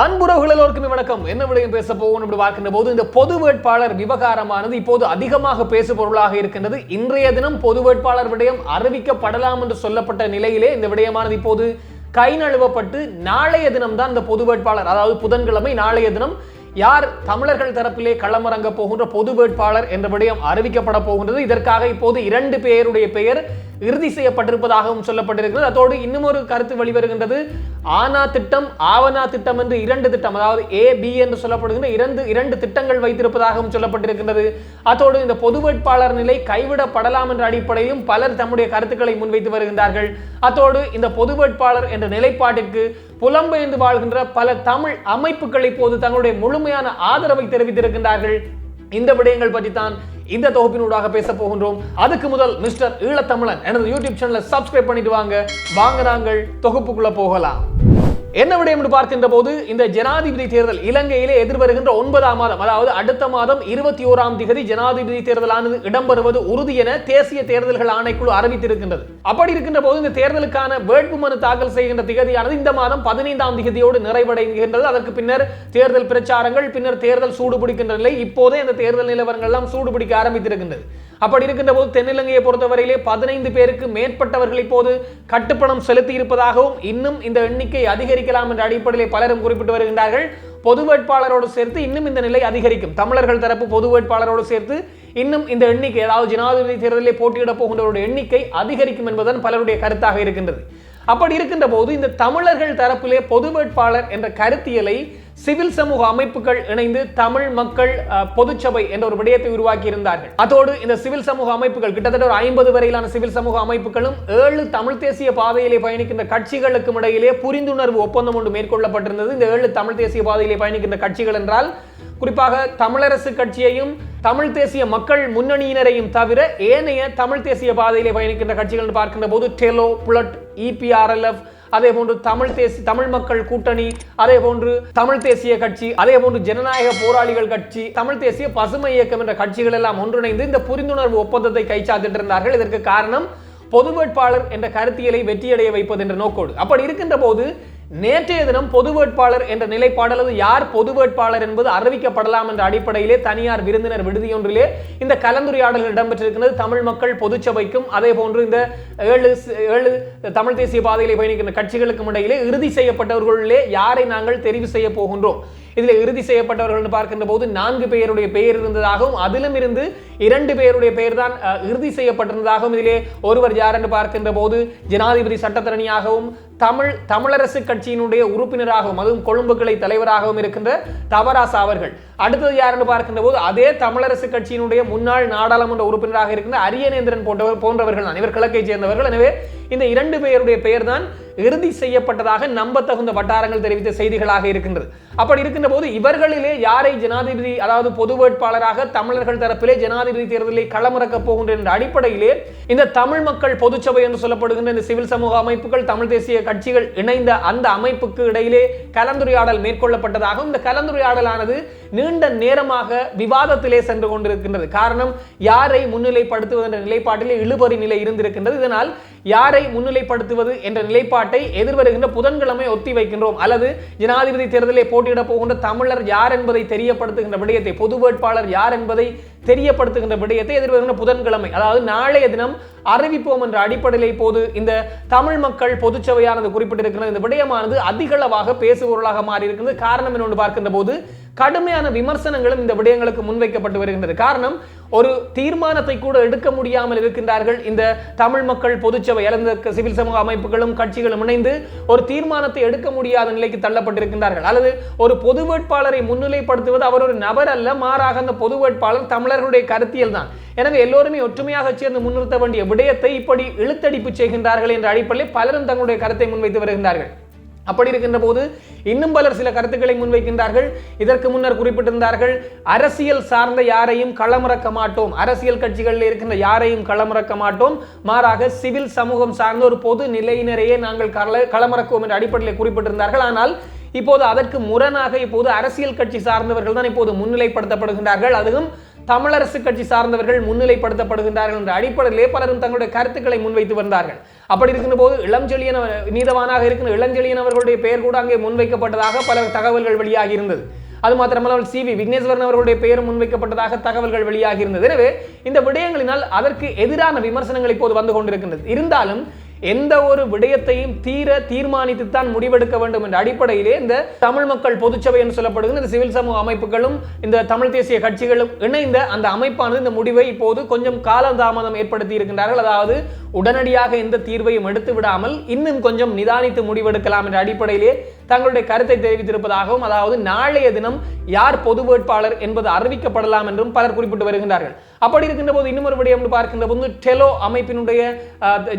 அன்புறவுகள் எல்லோருக்குமே வணக்கம். என்ன விடயம் பேச போவோம் இப்படி பார்க்கின்ற போது இந்த பொது வேட்பாளர் விவகாரமானது இப்போது அதிகமாக பேசு பொருளாக இருக்கின்றது. இன்றைய தினம் பொது வேட்பாளர் விடயம் அறிவிக்கப்படலாம் என்று சொல்லப்பட்ட நிலையிலே இந்த விடயமானது இப்போது கை நழுவப்பட்டு நாளைய தினம்தான் இந்த பொது வேட்பாளர் அதாவது புதன்கிழமை நாளைய தினம் யார் தமிழர்கள் தரப்பிலே களமிறங்க போகின்ற பொது வேட்பாளர் என்ற விடயம் அறிவிக்கப்பட போகின்றது. இதற்காக இப்போது இரண்டு பேருடைய பெயர் இறுதி செய்யப்பட்டிருப்பதாகவும் சொல்லப்பட்டிருக்கிறது. அதோடு இன்னும் ஒரு கருத்து வெளிவருகின்றது. ஆனா திட்டம் ஆவனா திட்டம் என்று இரண்டு திட்டம் அதாவது ஏ பி என்று சொல்லப்படுகின்ற இரண்டு இரண்டு திட்டங்கள் வைத்திருப்பதாகவும் சொல்லப்பட்டிருக்கின்றது. அதோடு இந்த பொது வேட்பாளர் நிலை கைவிடப்படலாம் என்ற அடிப்படையிலும் பலர் தம்முடைய கருத்துக்களை முன்வைத்து வருகின்றார்கள். அதோடு இந்த பொது வேட்பாளர் என்ற நிலைப்பாட்டிற்கு புலம்பெயர்ந்து வாழ்கின்ற பல தமிழ் அமைப்புகள் இப்போது தங்களுடைய முழுமையான ஆதரவை தெரிவித்திருக்கின்றார்கள். இந்த விடயங்கள் பற்றி தான் இந்த தொகுப்பினூடாக பேச போகின்றோம். அதுக்கு முதல் மிஸ்டர் ஈழத்தமிழன் எனது யூடியூப் சேனலை சப்ஸ்கிரைப் பண்ணிட்டு வாங்க. வாங்க நாங்கள் தொகுப்புக்குள்ள போகலாம். என்ன விடயம் என்று பார்க்கின்ற போது இந்த ஜனாதிபதி தேர்தல் இலங்கையிலே எதிர்வருகின்ற ஒன்பதாம் மாதம் அதாவது அடுத்த மாதம் இருபத்தி ஓராம் திகதி ஜனாதிபதி தேர்தலானது இடம்பெறுவது உறுதி என தேசிய தேர்தல்கள் ஆணைக்குழு அறிவித்திருக்கின்றது. அப்படி இருக்கின்ற போது இந்த தேர்தலுக்கான வேட்புமனு தாக்கல் செய்கின்ற திகதியானது இந்த மாதம் பதினைந்தாம் திகதியோடு நிறைவடைகின்றது. அதற்கு பின்னர் தேர்தல் பிரச்சாரங்கள் பின்னர் தேர்தல் சூடுபிடிக்கின்ற நிலை இப்போதே இந்த தேர்தல் நிலவரங்கள் எல்லாம் சூடுபிடிக்க ஆரம்பித்திருக்கின்றது. அப்படி இருக்கின்ற போது தென்னிலங்கையை பொறுத்தவரையிலே பதினைந்து பேருக்கு மேற்பட்டவர்கள் இப்போது கட்டுப்பணம் செலுத்தி இருப்பதாகவும் இன்னும் இந்த எண்ணிக்கை அதிகரிக்கலாம் என்ற அடிப்படையில் பலரும் குறிப்பிட்டு வருகின்றார்கள். பொது வேட்பாளரோடு சேர்த்து இன்னும் இந்த நிலை அதிகரிக்கும். தமிழர்கள் தரப்பு பொது வேட்பாளரோடு சேர்த்து இன்னும் இந்த எண்ணிக்கை அதாவது ஜனாதிபதி தேர்தலில் போட்டியிட போகின்றவருடைய எண்ணிக்கை அதிகரிக்கும் என்பதுதான் பலருடைய கருத்தாக இருக்கின்றது. அப்படி இருக்கின்ற போது இந்த தமிழர்கள் தரப்பிலே பொது வேட்பாளர் என்ற கருத்தியலை சிவில் சமூக அமைப்புகள் இணைந்து தமிழ் மக்கள் பொதுச்சபை என்ற ஒரு விடயத்தை உருவாக்கி இருந்தார்கள் அதோடு இந்த சிவில் சமூக அமைப்புகள் கிட்டத்தட்ட ஒரு ஐம்பது வரையிலான சிவில் சமூக அமைப்புகளும் ஏழு தமிழ் தேசிய பாதையிலே பயணிக்கின்ற கட்சிகளுக்கும் இடையிலே புரிந்துணர்வு ஒப்பந்தம் ஒன்று மேற்கொள்ளப்பட்டிருந்தது. இந்த ஏழு தமிழ் தேசிய பாதையிலே பயணிக்கின்ற கட்சிகள் என்றால் குறிப்பாக தமிழரசு கட்சியையும் தமிழ் தேசிய மக்கள் முன்னணியினரையும் தவிர ஏனைய தமிழ் தேசிய பாதையிலே பயணிக்கின்ற கட்சிகள் என்று பார்க்கின்ற போது டெலோ புலட் இபிஆர்எல்எஃப் அதே போன்று தமிழ் தேசி தமிழ் மக்கள் கூட்டணி அதே போன்று தமிழ் தேசிய கட்சி அதே போன்று ஜனநாயக போராளிகள் கட்சி தமிழ் தேசிய பசுமை இயக்கம் என்ற கட்சிகள் எல்லாம் ஒன்றிணைந்து இந்த புரிந்துணர்வு ஒப்பந்தத்தை கைச்சாத்திட்டிருந்தார்கள். இதற்கு காரணம் பொது வேட்பாளர் என்ற கருத்தியலை வெற்றியடைய வைப்பது என்ற நோக்கோடு. அப்படி இருக்கின்ற போது நேற்றைய தினம் பொது வேட்பாளர் என்ற நிலைப்பாடு அல்லது யார் பொது வேட்பாளர் என்பது அறிவிக்கப்படலாம் என்ற அடிப்படையிலே தனியார் விருந்தினர் விடுதியொன்றிலே இந்த கலந்துரையாடல்கள் இடம்பெற்றிருக்கிறது. தமிழ் மக்கள் பொதுச்சபைக்கும் அதே போன்று இந்த ஏழு ஏழு தமிழ் தேசிய பாதையிலே பயணிக்கின்ற கட்சிகளுக்கும் இடையிலே இறுதி செய்யப்பட்டவர்களிலே யாரை நாங்கள் தெரிவு செய்ய போகின்றோம்? இதில் இறுதி செய்யப்பட்டவர்கள் பார்க்கின்ற போது நான்கு பேருடைய பெயர் இருந்ததாகவும் அதிலும் இருந்து இரண்டு பேருடைய பெயர் தான் இறுதி செய்யப்பட்டிருந்ததாகவும் இதிலே ஒருவர் யார் என்று பார்க்கின்ற போது ஜனாதிபதி சட்டத்தரணியாகவும் தமிழ் தமிழரசு கட்சியினுடைய உறுப்பினராகவும் அதுவும் கொழும்பு கிளை தலைவராகவும் இருக்கின்ற தவராசா அவர்கள். அடுத்தது யாருன்னு பார்க்கின்ற போது அதே தமிழரசு கட்சியினுடைய முன்னாள் நாடாளுமன்ற உறுப்பினராக இருக்கின்ற அரியநேந்திரன் போன்றவர் போன்றவர்கள் தான். இவர் கிழக்கைச் சேர்ந்தவர்கள். எனவே இந்த இரண்டு பேருடைய பெயர் தான் இறுதி செய்யப்பட்டதாக நம்பத்தகுந்த வட்டாரங்கள் தெரிவித்த செய்திகளாக இருக்கின்றது. அப்படி இருக்கின்ற போது இவர்களிலே யாரை ஜனாதிபதி அதாவது பொது வேட்பாளராக தமிழர்கள் தரப்பிலே ஜனாதிபதி தேர்தலில் களமிறக்க போகின்ற என்ற அடிப்படையிலே இந்த தமிழ் மக்கள் பொதுச்சபை என்று சொல்லப்படுகின்ற இந்த சிவில் சமூக அமைப்புகள் தமிழ் தேசிய கட்சிகள் இணைந்த அந்த அமைப்புக்கு இடையிலே கலந்துரையாடல் மேற்கொள்ளப்பட்டதாகவும் இந்த கலந்துரையாடலானது நீண்ட நேரமாக விவாதத்திலே சென்று கொண்டிருக்கின்றது. காரணம் யாரை முன்னிலைப்படுத்துவது என்ற நிலைப்பாட்டிலே இழுபறி நிலை இருந்திருக்கின்றது. இதனால் யாரை முன்னிலைப்படுத்துவது என்ற நிலைப்பாட்டை எதிர்வருகின்ற புதன்கிழமை ஒத்தி வைக்கின்றோம். அல்லது ஜனாதிபதி தேர்தலில் போட்டியிடப் போகின்ற தமிழர் யார் என்பதை தெரியப்படுத்துகின்ற விடயத்தை பொது வேட்பாளர் யார் என்பதை தெரியப்படுத்துகின்ற விடயத்தை எதிர்வருகின்ற புதன்கிழமை அதாவது நாளைய தினம் அறிவிப்போம் என்ற அடிப்படையில் இப்போது இந்த தமிழ் மக்கள் பொதுச்சபையானது குறிப்பிட்டிருக்கிறது. இந்த விடயமானது அதிகளவாக பேசுபொருளாக மாறி இருக்கிறது காரணம் என்னொன்று பார்க்கின்ற போது கடுமையான விமர்சனங்களும் இந்த விடயங்களுக்கு முன்வைக்கப்பட்டு வருகின்றது. காரணம் ஒரு தீர்மானத்தை கூட எடுக்க முடியாமல் இருக்கின்றார்கள் இந்த தமிழ் மக்கள் பொதுச்சபை அல்லது சிவில் சமூக அமைப்புகளும் கட்சிகளும் இணைந்து ஒரு தீர்மானத்தை எடுக்க முடியாத நிலைக்கு தள்ளப்பட்டிருக்கின்றார்கள். அல்லது ஒரு பொது வேட்பாளரை முன்னிலைப்படுத்துவது அவர் ஒரு நபர் அல்ல மாறாக அந்த பொது வேட்பாளர் தமிழர்களுடைய கருத்தியல் தான். எனவே எல்லோருமே ஒற்றுமையாக சேர்ந்து முன்னிறுத்த வேண்டிய விடயத்தை இப்படி இழுத்தடிப்பு செய்கின்றார்கள் என்ற அடிப்படையில் பலரும் தங்களுடைய கருத்தை முன்வைத்து வருகின்றார்கள். அப்படி இருக்கின்ற போது இன்னும் பலர் சில கருத்துக்களை முன்வைக்கின்றார்கள். இதற்கு முன்னர் குறிப்பிட்டிருந்தார்கள் அரசியல் சார்ந்த யாரையும் களமிறக்க மாட்டோம். அரசியல் கட்சிகளில் இருக்கின்ற யாரையும் களமிறக்க மாட்டோம். மாறாக சிவில் சமூகம் சார்ந்த ஒரு பொது நிலையினரையே நாங்கள் கள களமிறக்குவோம் என்ற அடிப்படையில் குறிப்பிட்டிருந்தார்கள். ஆனால் இப்போது அதற்கு முரணாக இப்போது அரசியல் கட்சி சார்ந்தவர்கள் தான் இப்போது முன்னிலைப்படுத்தப்படுகின்றார்கள். அதுவும் தமிழரசு கட்சி சார்ந்தவர்கள் முன்னிலைப்படுத்தப்படுகின்றார்கள் என்ற அடிப்படையிலே பலரும் தங்களுடைய கருத்துக்களை முன்வைத்து வந்தார்கள். அப்படி இருக்கின்ற போது இளஞ்செழியன் நீதவானாக இருக்கிற இளஞ்செழியன் அவர்களுடைய பெயர் கூட அங்கே முன்வைக்கப்பட்டதாக பல தகவல்கள் வெளியாகி இருந்தது. அது மாத்திரமல்லாமல் சி வி விக்னேஸ்வரன் அவர்களுடைய பெயரும் முன்வைக்கப்பட்டதாக தகவல்கள் வெளியாகி இருந்தது. எனவே இந்த விடயங்களினால் அதற்கு எதிரான விமர்சனங்கள் இப்போது வந்து கொண்டிருக்கின்றது. இருந்தாலும் எந்த ஒரு விடயத்தையும் தீர தீர்மானித்துத்தான் முடிவெடுக்க வேண்டும் என்ற அடிப்படையிலே இந்த தமிழ் மக்கள் பொதுச்சபை என்று சொல்லப்படுகிற இந்த சிவில் சமூக அமைப்புகளும் இந்த தமிழ் தேசிய கட்சிகளும் இணைந்த அந்த அமைப்பானது இந்த முடிவை இப்போது கொஞ்சம் காலதாமதம் ஏற்படுத்தி இருக்கின்றார்கள். அதாவது உடனடியாக எந்த தீர்வையும் எடுத்து விடாமல் இன்னும் கொஞ்சம் நிதானித்து முடிவெடுக்கலாம் என்ற அடிப்படையிலே தங்களுடைய கருத்தை தெரிவித்திருப்பதாகவும் அதாவது நாளைய தினம் யார் பொது வேட்பாளர் என்பது அறிவிக்கப்படலாம் என்றும் பலர் குறிப்பிட்டு வருகின்றார்கள். அப்படி இருக்கின்ற போது இன்னும் ஒரு விடயம் என்று பார்க்கின்ற போது டெலோ அமைப்பினுடைய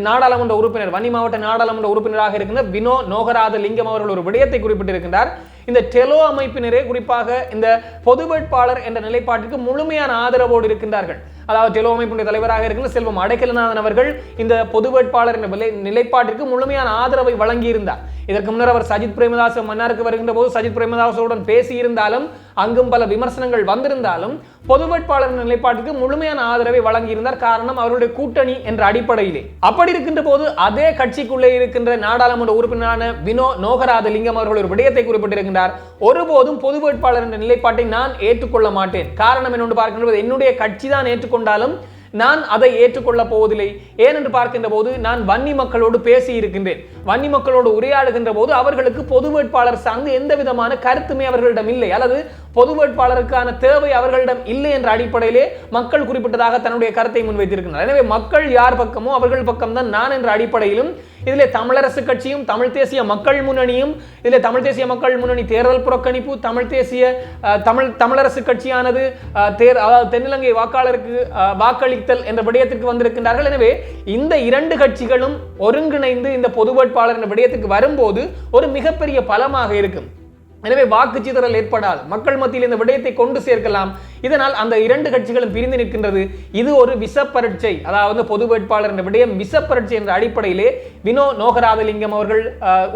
நாடாளுமன்ற உறுப்பினர் வன்னி மாவட்ட நாடாளுமன்ற உறுப்பினராக இருக்கின்ற வினோ நோகராத லிங்கம் அவர்கள் ஒரு விடயத்தை குறிப்பிட்டிருக்கின்றார் இந்த டெலோ அமைப்பினரே குறிப்பாக இந்த பொது வேட்பாளர் என்ற நிலைப்பாட்டிற்கு முழுமையான ஆதரவோடு இருக்கின்றார்கள். அதாவது டெலோ அமைப்பினுடைய தலைவராக இருக்கிற செல்வம் அடைக்கலநாதன் அவர்கள் இந்த பொது வேட்பாளர் என்ற நிலை- நிலைப்பாட்டிற்கு முழுமையான ஆதரவை வழங்கியிருந்தார். இதற்கு முன்னர் அவர் சஜித் பிரேமதாஸ் மன்னாருக்கு வருகின்ற போது சஜித் பிரேமதாசோடன் பேசியிருந்தாலும் அங்கும் பல விமர்சனங்கள் வந்திருந்தாலும் பொது வேட்பாளர் நிலைப்பாட்டுக்கு முழுமையான ஆதரவை வழங்கியிருந்தார் காரணம் அவருடைய கூட்டணி என்ற அடிப்படையிலே. அப்படி இருக்கின்ற போது அதே கட்சிக்குள்ளே இருக்கின்ற நாடாளுமன்ற உறுப்பினரான வினோ நோகராத லிங்கம் அவர்கள் ஒரு விடயத்தை குறிப்பிட்டிருக்கின்றார். ஒருபோதும் பொது வேட்பாளர் என்ற நிலைப்பாட்டை நான் ஏற்றுக்கொள்ள மாட்டேன். காரணம் என்னென்று பார்க்கின்ற போது என்னுடைய கட்சி தான் ஏற்றுக்கொண்டாலும் நான் அதை ஏற்றுக்கொள்ளப் போவதில்லை. ஏனென்று பார்க்கின்ற போது நான் வன்னி மக்களோடு பேசி இருக்கின்றேன் வன்னி மக்களோடு உரையாடுகின்ற போது அவர்களுக்கு பொது வேட்பாளர் சார்ந்து எந்த விதமான கருத்துமே அவர்களிடம் இல்லை. அல்லது பொது வேட்பாளருக்கான தேவை அவர்களிடம் இல்லை என்ற அடிப்படையிலே மக்கள் குறிப்பிட்டதாக தன்னுடைய கருத்தை முன்வைத்திருக்கிறார். எனவே மக்கள் யார் பக்கமோ அவர்கள் பக்கம்தான் நான் என்ற அடிப்படையிலும் இதிலே தமிழரசு கட்சியும் தமிழ் தேசிய மக்கள் முன்னணியும் இதில் தமிழ் தேசிய மக்கள் முன்னணி தேர்தல் புறக்கணிப்பு தமிழ் தேசிய தமிழ் தமிழரசு கட்சியானது தேர் அதாவது தென்னிலங்கை வாக்காளருக்கு வாக்களித்தல் என்ற விடயத்திற்கு வந்திருக்கின்றார்கள். எனவே இந்த இரண்டு கட்சிகளும் ஒருங்கிணைந்து இந்த பொது வேட்பாளர் என்ற விடயத்துக்கு வரும்போது ஒரு மிகப்பெரிய பலமாக இருக்கும். எனவே வாக்கு சிதறல் ஏற்படாது மக்கள் மத்தியில் இந்த விடயத்தை கொண்டு சேர்க்கலாம். இதனால் அந்த இரண்டு கட்சிகளும் பிரிந்து நிற்கின்றது. இது ஒரு விசப்பரட்சை. அதாவது பொது வேட்பாளர் என்ற விடயம் விசப்பரட்சை என்ற அடிப்படையிலே வினோ நோகராதலிங்கம் அவர்கள்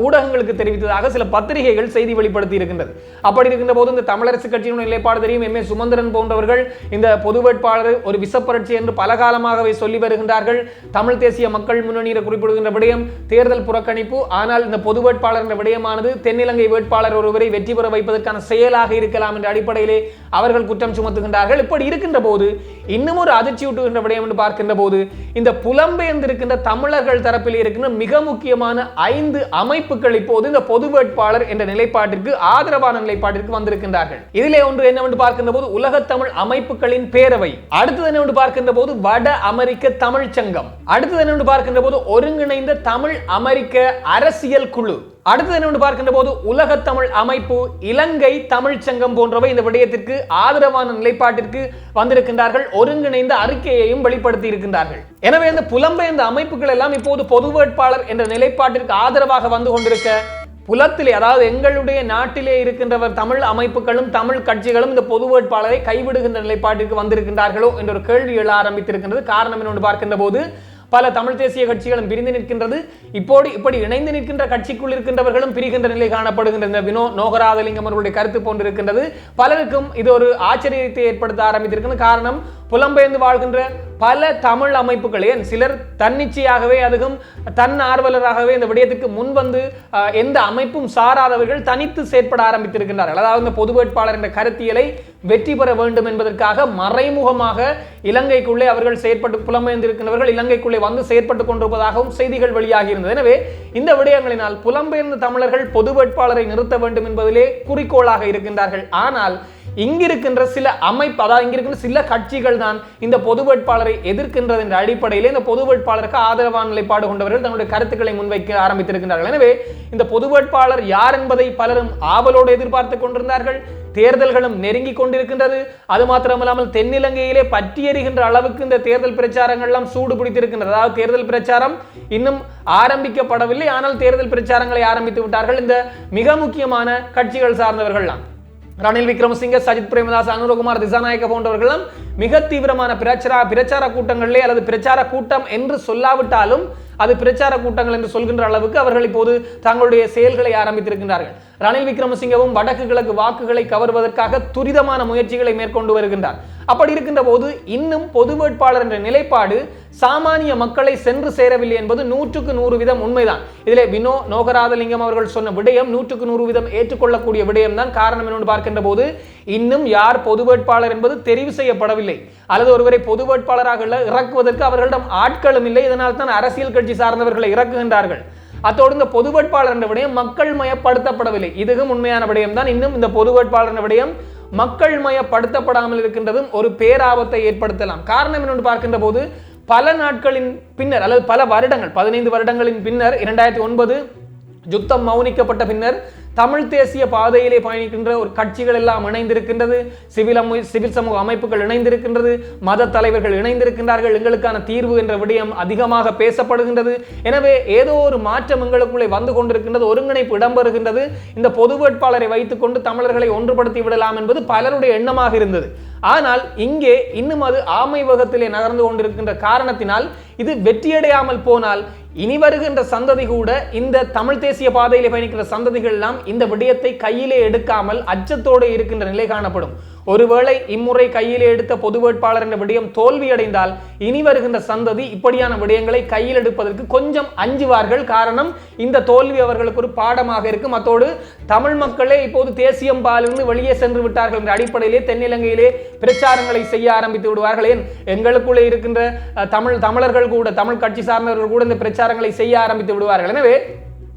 ஊடகங்களுக்கு தெரிவித்ததாக சில பத்திரிகைகள் செய்தி வெளிப்படுத்தி இருக்கின்றது. அப்படி இருக்கின்ற போது இந்த தமிழரசு கட்சியினுடைய நிலைப்பாடு தெரியும். எம். ஏ. சுமந்திரன் போன்றவர்கள் இந்த பொது வேட்பாளர் ஒரு விசப்பரட்சி என்று பல காலமாகவே சொல்லி வருகின்றார்கள். தமிழ் தேசிய மக்கள் முன்னணியில் குறிப்பிடுகின்ற விடயம் தேர்தல் புறக்கணிப்பு. ஆனால் இந்த பொது வேட்பாளர் என்ற விடயமானது தென்னிலங்கை வேட்பாளர் ஒருவரை வெற்றி பெற வைப்பதற்கான செயலாக இருக்கலாம் என்ற அடிப்படையிலே அவர்கள் குற்றம் பயன்படுத்துகின்றார்கள் இப்படி இருக்கின்ற போது இன்னும் ஒரு அதிர்ச்சியூட்டுகின்ற விடயம் என்று பார்க்கின்ற போது இந்த புலம்பெயர்ந்திருக்கின்ற தமிழர்கள் தரப்பில் இருக்கின்ற மிக முக்கியமான ஐந்து அமைப்புகள் இப்போது இந்த பொது வேட்பாளர் என்ற நிலைப்பாட்டிற்கு ஆதரவான நிலைப்பாட்டிற்கு வந்திருக்கின்றார்கள். இதிலே ஒன்று என்னவென்று பார்க்கின்ற போது உலக தமிழ் அமைப்புகளின் பேரவை. அடுத்தது என்னவென்று பார்க்கின்ற போது வட அமெரிக்க தமிழ் சங்கம். அடுத்தது என்னவென்று பார்க்கின்ற போது ஒருங்கிணைந்த தமிழ் அமெரிக்க அரசியல் குழு. அடுத்தது என்ன பார்க்கின்ற போது உலக தமிழ் அமைப்பு இலங்கை தமிழ் சங்கம் போன்றவை இந்த விடயத்திற்கு ஆதரவான நிலைப்பாட்டிற்கு வந்திருக்கின்றார்கள். ஒருங்கிணைந்த அறிக்கையையும் வெளிப்படுத்தி இருக்கின்றார்கள். எனவே இந்த புலம்பெயர்ந்த அமைப்புகள் எல்லாம் இப்போது பொது வேட்பாளர் என்ற நிலைப்பாட்டிற்கு ஆதரவாக வந்து கொண்டிருக்க புலத்திலே அதாவது எங்களுடைய நாட்டிலே இருக்கின்றவர் தமிழ் அமைப்புகளும் தமிழ் கட்சிகளும் இந்த பொது வேட்பாளரை கைவிடுகின்ற நிலைப்பாட்டிற்கு வந்திருக்கின்றார்களோ என்ற ஒரு கேள்வி எழ ஆரம்பித்திருக்கின்றது. காரணம் என்னொன்று பார்க்கின்ற போது பல தமிழ் தேசிய கட்சிகளும் பிரிந்து நிற்கின்றது. இப்போது இப்படி இணைந்து நிற்கின்ற கட்சிக்குள் இருக்கின்றவர்களும் பிரிகின்ற நிலை காணப்படுகின்ற இந்த வினோ நோகராதலிங்கம் அவர்களுடைய கருத்து போன்றிருக்கின்றது. பலருக்கும் இது ஒரு ஆச்சரியத்தை ஏற்படுத்த ஆரம்பித்திருக்கிறது. காரணம் புலம்பெயர்ந்து வாழ்கின்ற பல தமிழ் அமைப்புகளே சிலர் தன்னிச்சையாகவே அதுவும் தன் ஆர்வலராகவே இந்த விடயத்துக்கு முன் வந்து எந்த அமைப்பும் சாராதவர்கள் தனித்து செயற்பட ஆரம்பித்திருக்கின்றார்கள். அதாவது இந்த பொது வேட்பாளர் என்ற கருத்தியலை வெற்றி பெற வேண்டும் என்பதற்காக மறைமுகமாக இலங்கைக்குள்ளே அவர்கள் செயற்பட்டு புலம்பெயர்ந்திருக்கின்றவர்கள் இலங்கைக்குள்ளே வந்து செயற்பட்டு கொண்டிருப்பதாகவும் செய்திகள் வெளியாகி இருந்தது எனவே இந்த விடயங்களினால் புலம்பெயர்ந்த தமிழர்கள் பொது வேட்பாளரை நிறுத்த வேண்டும் என்பதிலே குறிக்கோளாக இருக்கின்றார்கள். ஆனால் இங்கிருக்கின்ற சில அமைப்பு அதாவது இங்கிருக்கின்ற சில கட்சிகள் தான் இந்த பொது வேட்பாளரை எதிர்க்கின்றது என்ற அடிப்படையிலே இந்த பொது வேட்பாளருக்கு ஆதரவான நிலைப்பாடு கொண்டவர்கள் தங்களுடைய கருத்துக்களை முன்வைக்க ஆரம்பித்திருக்கின்றார்கள். எனவே இந்த பொது வேட்பாளர் யார் என்பதை பலரும் ஆவலோடு எதிர்பார்த்து கொண்டிருந்தார்கள். தேர்தல்களும் நெருங்கி கொண்டிருக்கின்றது. அது மாத்திரமல்லாமல் தென்னிலங்கையிலே பற்றி எறிகின்ற அளவுக்கு இந்த தேர்தல் பிரச்சாரங்கள்லாம் சூடு பிடித்திருக்கின்றது அதாவது தேர்தல் பிரச்சாரம் இன்னும் ஆரம்பிக்கப்படவில்லை. ஆனால் தேர்தல் பிரச்சாரங்களை ஆரம்பித்து விட்டார்கள். இந்த மிக முக்கியமான கட்சிகள் சார்ந்தவர்கள்லாம். ரணில் விக்ரமசிங்க சஜித் பிரேமதாஸ் அனுரகுமார் திசாநாயக்க போன்றவர்களும் மிக தீவிரமான பிரச்சார பிரச்சார கூட்டங்களிலே அல்லது பிரச்சார கூட்டம் என்று சொல்லாவிட்டாலும் அது பிரச்சார கூட்டங்கள் என்று சொல்கின்ற அளவுக்கு அவர்கள் இப்போது தங்களுடைய செயல்களை ஆரம்பித்திருக்கின்றார்கள். ரணில் விக்ரமசிங்கவும் வடக்கு கிழக்கு வாக்குகளை கவர்வதற்காக துரிதமான முயற்சிகளை மேற்கொண்டு வருகின்றார். அப்படி இருக்கின்ற போது இன்னும் பொது வேட்பாளர் என்ற நிலைப்பாடு சாமானிய மக்களை சென்று சேரவில்லை என்பது நூற்றுக்கு நூறு வீதம் உண்மைதான். இதிலே வினோ நோகராதலிங்கம் அவர்கள் சொன்ன விடயம் நூற்றுக்கு நூறு வீதம் ஏற்றுக்கொள்ளக்கூடிய விடயம் தான் காரணம் என்னென்னு பார்க்கின்ற போது இன்னும் யார் பொது வேட்பாளர் என்பது தெரிவு செய்யப்படவில்லை. அல்லது ஒருவரை பொது வேட்பாளராக இறக்குவதற்கு அவர்களிடம் ஆட்களும் இல்லை. இதனால் தான் அரசியல் கட்சி சார்ந்தவர்களை இறக்குகின்றார்கள். அத்தோடு இந்த பொது வேட்பாளர் என்ற விடயம் மக்கள் மயப்படுத்தப்படவில்லை. இதுவும் உண்மையான விடயம் தான். இன்னும் இந்த பொது வேட்பாளர் என்ற விடயம் மக்கள் மயப்படுத்தப்படாமல் இருக்கின்றதும் ஒரு பேராபத்தை ஏற்படுத்தலாம். காரணம் என்னென்று பார்க்கின்ற போது பல நாட்களின் பின்னர் அல்லது பல வருடங்கள் பதினைந்து வருடங்களின் பின்னர் இரண்டாயிரத்தி ஒன்பது யுத்தம் மௌனிக்கப்பட்ட பின்னர் தமிழ் தேசிய பாதையிலே பயணிக்கின்ற ஒரு கட்சிகள் எல்லாம் இணைந்திருக்கின்றது. சிவில் அமை சிவில் சமூக அமைப்புகள் இணைந்திருக்கின்றது. மத தலைவர்கள் இணைந்திருக்கின்றார்கள். எங்களுக்கான தீர்வு என்ற விடயம் அதிகமாக பேசப்படுகின்றது. எனவே ஏதோ ஒரு மாற்றம் எங்களுக்குள்ளே வந்து கொண்டிருக்கின்றது. ஒருங்கிணைப்பு இடம்பெறுகின்றது. இந்த பொது வேட்பாளரை வைத்துக்கொண்டு தமிழர்களை ஒன்றுபடுத்தி விடலாம் என்பது பலருடைய எண்ணமாக இருந்தது. ஆனால் இங்கே இன்னும் அது ஆமை வகத்திலே நகர்ந்து கொண்டிருக்கின்ற காரணத்தினால் இது வெற்றியடையாமல் போனால் இனி வருகின்ற சந்ததி கூட இந்த தமிழ் தேசிய பாதையிலே பயணிக்கிற சந்ததிகள் எல்லாம் இந்த விடயத்தை கையிலே எடுக்காமல் அச்சத்தோடு இருக்கின்ற நிலை காணப்படும். ஒருவேளை இம்முறை கையில் எடுத்த பொது வேட்பாளர் என்ற விடயம் தோல்வியடைந்தால் இனி வருகின்ற சந்ததி இப்படியான விடயங்களை கையில் எடுப்பதற்கு கொஞ்சம் அஞ்சுவார்கள். காரணம் இந்த தோல்வி அவர்களுக்கு ஒரு பாடமாக இருக்கும். அத்தோடு தமிழ் மக்களே இப்போது தேசியம் பாலிருந்து வெளியே சென்று விட்டார்கள் என்ற அடிப்படையிலே தென்னிலங்கையிலே பிரச்சாரங்களை செய்ய ஆரம்பித்து விடுவார்கள். ஏன்? எங்களுக்குள்ளே இருக்கின்ற தமிழ் தமிழர்கள் கூட தமிழ் கட்சி சார்ந்தவர்கள் கூட இந்த பிரச்சாரங்களை செய்ய ஆரம்பித்து விடுவார்கள். எனவே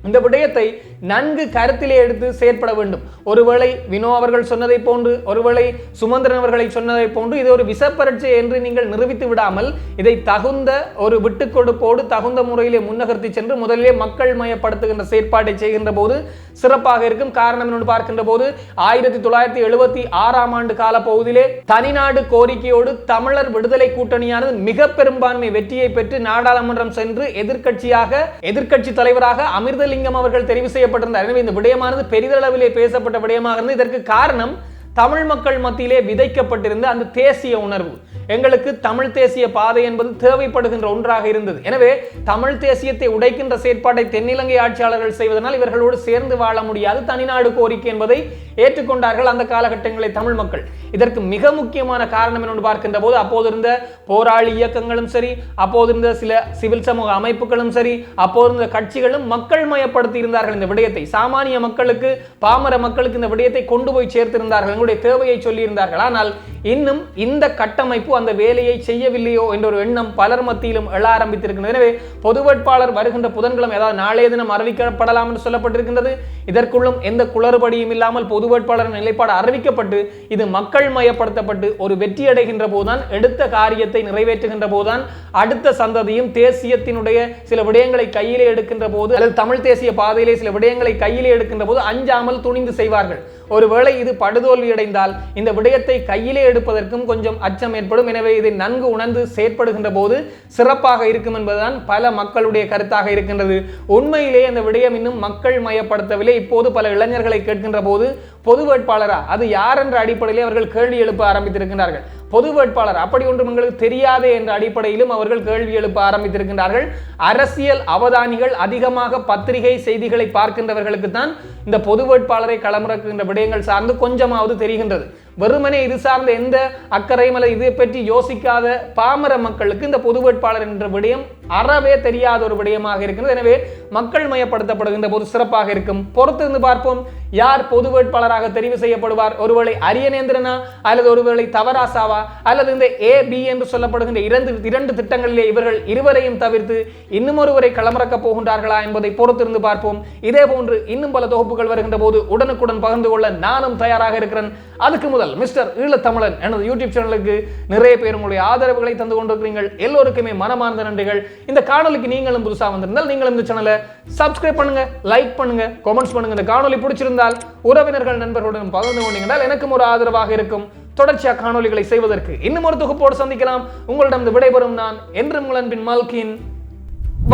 இந்த விடயத்தை நன்கு கருத்திலே எடுத்து செயற்பட வேண்டும். ஒருவேளை வினோ அவர்கள் சொன்னதை போன்று ஒருவேளை சுமந்திரன் அவர்களை சொன்னதை போன்று இது ஒரு விசப்பரட்சை என்று நீங்கள் நிரூபித்து விடாமல் இதை தகுந்த ஒரு விட்டு கொடுப்போடு தகுந்த முறையிலே முன்னகர்த்தி சென்று முதலிலே மக்கள் மயப்படுத்துகின்ற செயற்பாட்டை செய்கின்ற போது சிறப்பாக இருக்கும் காரணம் என்று பார்க்கின்ற போது ஆயிரத்தி தொள்ளாயிரத்தி எழுபத்தி ஆறாம் ஆண்டு கால பகுதியிலே தனிநாடு கோரிக்கையோடு தமிழர் விடுதலை கூட்டணியானது மிக பெரும்பான்மை வெற்றியை பெற்று நாடாளுமன்றம் சென்று எதிர்கட்சியாக எதிர்கட்சி தலைவராக அமிர்தலிங்கம் அவர்கள் தெரிவு செய்யப்பட்டிருந்தார். எனவே இந்த விடயமானது பெரிதளவிலே பேசப்பட்ட விடயமாக இருந்து இதற்கு காரணம் தமிழ் மக்கள் மத்தியிலே விதைக்கப்பட்டிருந்த அந்த தேசிய உணர்வு. எங்களுக்கு தமிழ் தேசிய பாதை என்பது தேவைப்படுகின்ற ஒன்றாக இருந்தது. எனவே தமிழ் தேசியத்தை உடைக்கின்ற செயற்பாட்டை தென்னிலங்கை ஆட்சியாளர்கள் செய்வதனால் இவர்களோடு சேர்ந்து வாழ முடியாது. தனிநாடு கோரிக்கை என்பதை ஏற்றுக்கொண்டார்கள் அந்த காலகட்டங்களில் தமிழ் மக்கள். இதற்கு மிக முக்கியமான காரணம் என்று பார்க்கின்ற போது அப்போது இருந்த போராளி இயக்கங்களும் சரி அப்போது இருந்த சில சிவில் சமூக அமைப்புகளும் சரி அப்போது இருந்த கட்சிகளும் மக்கள் மயப்படுத்தி இருந்தார்கள் இந்த விடயத்தை. சாமானிய மக்களுக்கு பாமர மக்களுக்கு இந்த விடயத்தை கொண்டு போய் சேர்த்திருந்தார்கள். எங்களுடைய தேவையை சொல்லியிருந்தார்கள். ஆனால் இன்னும் இந்த கட்டமைப்பு அந்த வேலையை செய்யவில்லையோ என்ற ஒரு எண்ணம் பலர் மத்தியிலும் எழ ஆரம்பித்திருக்கிறது எனவே பொது வேட்பாளர் வருகின்ற புதன்கிழமை ஏதாவது நாளைய தினம் அறிவிக்கப்படலாம் என்று சொல்லப்பட்டிருக்கின்றது. இதற்குள்ளும் எந்த குளறுபடியும் இல்லாமல் பொது வேட்பாளர் நிலைப்பாடு அறிவிக்கப்பட்டு இது மக்கள் மயப்படுத்தப்பட்டு ஒரு வெற்றி அடைகின்ற போதுதான் எடுத்த காரியத்தை நிறைவேற்றுகின்ற போதுதான் அடுத்த சந்ததியும் தேசியத்தினுடைய சில விடயங்களை கையிலே எடுக்கின்ற போது அல்லது தமிழ் தேசிய பாதையிலே சில விடயங்களை கையிலே எடுக்கின்ற போது அஞ்சாமல் துணிந்து செய்வார்கள். ஒருவேளை இது படுதோல்வி அடைந்தால் இந்த விடயத்தை கையிலே எடுப்பதற்கும் கொஞ்சம் அச்சம் ஏற்படும். எனவே இதை நன்கு உணர்ந்து செயற்படுகின்ற போது சிறப்பாக இருக்கும் என்பதுதான் பல மக்களுடைய கருத்தாக இருக்கின்றது. உண்மையிலே அந்த விடயம் இன்னும் மக்கள் மயப்படுத்தவில்லை. இப்போது பல இளைஞர்களை கேட்கின்ற போது பொது வேட்பாளரா அது யார் என்ற அடிப்படையிலே அவர்கள் கேள்வி எழுப்ப ஆரம்பித்திருக்கிறார்கள் பொது வேட்பாளர். அப்படி ஒன்றும் எங்களுக்கு தெரியாது என்ற அடிப்படையிலும் அவர்கள் கேள்வி எழுப்ப ஆரம்பித்திருக்கின்றார்கள். அரசியல் அவதானிகள் அதிகமாக பத்திரிகை செய்திகளை பார்க்கின்றவர்களுக்கு தான் இந்த பொது வேட்பாளரை களமிறக்குகின்ற விடயங்கள் சார்ந்து கொஞ்சமாவது தெரிகின்றது. வெறுமனே இது சார்ந்த எந்த அக்கறையும் அல்லது இதை பற்றி யோசிக்காத பாமர மக்களுக்கு இந்த பொது வேட்பாளர் என்ற விடயம் அறவே தெரியாத ஒரு விடயமாக இருக்கிறது எனவே மக்கள் மயப்படுத்தப்படுகின்ற போது சிறப்பாக இருக்கும். பொறுத்திருந்து பார்ப்போம். யார் பொது வேட்பாளராக தெரிவு செய்யப்படுவார்? ஒருவேளை அரியநேந்திரனா? அல்லது ஒருவேளை தவராசாவா? அல்லது இந்த ஏ பி என்று சொல்லப்படுகின்ற இரண்டு இரண்டு திட்டங்களிலே இவர்கள் இருவரையும் தவிர்த்து இன்னும் ஒருவரை களமிறக்க போகின்றார்களா என்பதை பொறுத்திருந்து பார்ப்போம். இதே போன்று இன்னும் பல தொகுப்புகள் வருகின்ற போது உடனுக்குடன் பகிர்ந்து கொள்ள நானும் தயாராக இருக்கிறேன். அதுக்கு முதல் மிஸ்டர் ஈழத்தமிழன் எனது யூடியூப் சேனலுக்கு நிறைய பேர் உங்களுடைய ஆதரவுகளை தந்து கொண்டிருக்கிறீர்கள். எல்லோருக்குமே மனமார்ந்த நன்றிகள். இந்த காணொலிக்கு நீங்களும் புதுசாக வந்திருந்தால் நீங்களும் இந்த சேனலை சப்ஸ்கிரைப் பண்ணுங்க லைக் பண்ணுங்க கமெண்ட்ஸ் பண்ணுங்க. இந்த காணொலி பிடிச்சிருந்தால் உறவினர்கள் நண்பர்களுடன் பகிர்ந்து கொண்டீங்கன்னால் எனக்கும் ஒரு ஆதரவாக இருக்கும். தொடர்ச்சியாக காணொலிகளை செய்வதற்கு இன்னும் ஒரு தொகுப்போடு சந்திக்கலாம். உங்களிடம் விடைபெறும் நான் என்றும் உங்கள் அன்பின் மால்கின்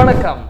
வணக்கம்.